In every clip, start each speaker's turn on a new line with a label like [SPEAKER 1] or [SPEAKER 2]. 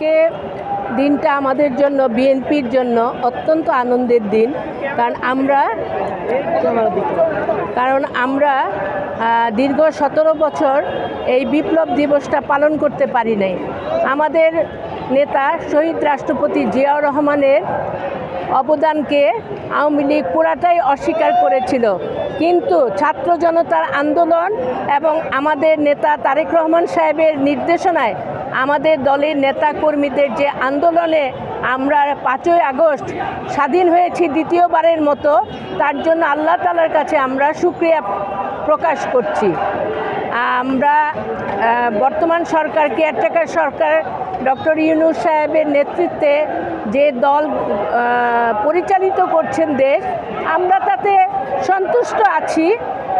[SPEAKER 1] আজকে দিনটা আমাদের জন্য, বিএনপির জন্য অত্যন্ত আনন্দের দিন। কারণ আমরা কারণ আমরা দীর্ঘ সতেরো বছর এই বিপ্লব দিবসটা পালন করতে পারি নাই। আমাদের নেতা শহীদ রাষ্ট্রপতি জিয়াউর রহমানের অবদানকে আওয়ামী লীগ পুরাটাই অস্বীকার করেছিল। কিন্তু ছাত্র জনতার আন্দোলন এবং আমাদের নেতা তারেক রহমান সাহেবের নির্দেশনায় আমাদের দলের নেতা কর্মীদের যে আন্দোলনে আমরা পাঁচই আগস্ট স্বাধীন হয়েছি দ্বিতীয়বারের মতো, তার জন্য আল্লাহ তালার কাছে আমরা সুক্রিয়া প্রকাশ করছি। আমরা বর্তমান সরকার কেয়ারটেকার সরকার ডক্টর ইউনুস সাহেবের নেতৃত্বে যে দল পরিচালিত করছেন দেশ, আমরা তাতে সন্তুষ্ট আছি,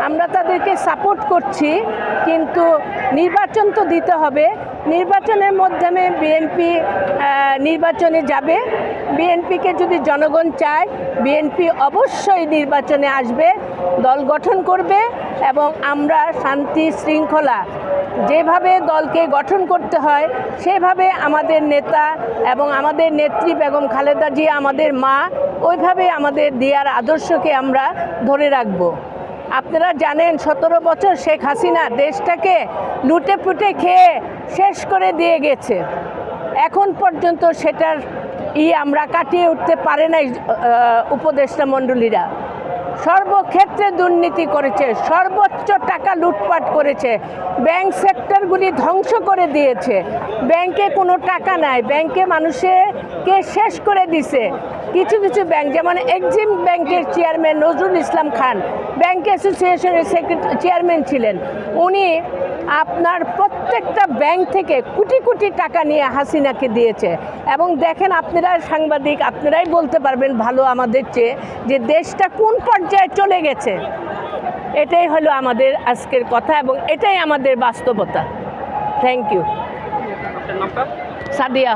[SPEAKER 1] আমরা তাদেরকে সাপোর্ট করছি, কিন্তু নির্বাচন তো দিতে হবে নির্বাচনের মাধ্যমে বিএনপি নির্বাচনে যাবে। বিএনপিকে যদি জনগণ চায়, বিএনপি অবশ্যই নির্বাচনে আসবে, দল গঠন করবে এবং আমরা শান্তি শৃঙ্খলা। যেভাবে দলকে গঠন করতে হয়, সেভাবে আমাদের নেতা এবং আমাদের নেত্রী বেগম খালেদা জিয়া, আমাদের মা, ওইভাবে আমাদের দেওয়ার আদর্শকে আমরা ধরে রাখব। আপনারা জানেন, সতেরো বছর শেখ হাসিনা দেশটাকে লুটে পুটে খেয়ে শেষ করে দিয়ে গেছে। এখন পর্যন্ত সেটার ই আমরা কাটিয়ে উঠতে পারে নাই উপদেষ্টা মণ্ডলীরা। সর্বক্ষেত্রে দুর্নীতি করেছে, সর্বোচ্চ টাকা লুটপাট করেছে ব্যাংক সেক্টরগুলি ধ্বংস করে দিয়েছে। ব্যাংকে কোনো টাকা নাই ব্যাংকে মানুষকে শেষ করে দিছে। কিছু কিছু ব্যাংক যেমন এক্সিম ব্যাংকের চেয়ারম্যান নজরুল ইসলাম খান ব্যাংক অ্যাসোসিয়েশনের চেয়ারম্যান ছিলেন। উনি আপনার প্রত্যেকটা ব্যাংক থেকে কোটি কোটি টাকা নিয়ে হাসিনাকে দিয়েছে। এবং দেখেন আপনারা সাংবাদিক, আপনারাই বলতে পারবেন ভালো আমাদের চেয়ে যে দেশটা কোন পর্যায়ে চলে গেছে। এটাই হলো আমাদের আজকের কথা এবং এটাই আমাদের বাস্তবতা। Thank you Sadia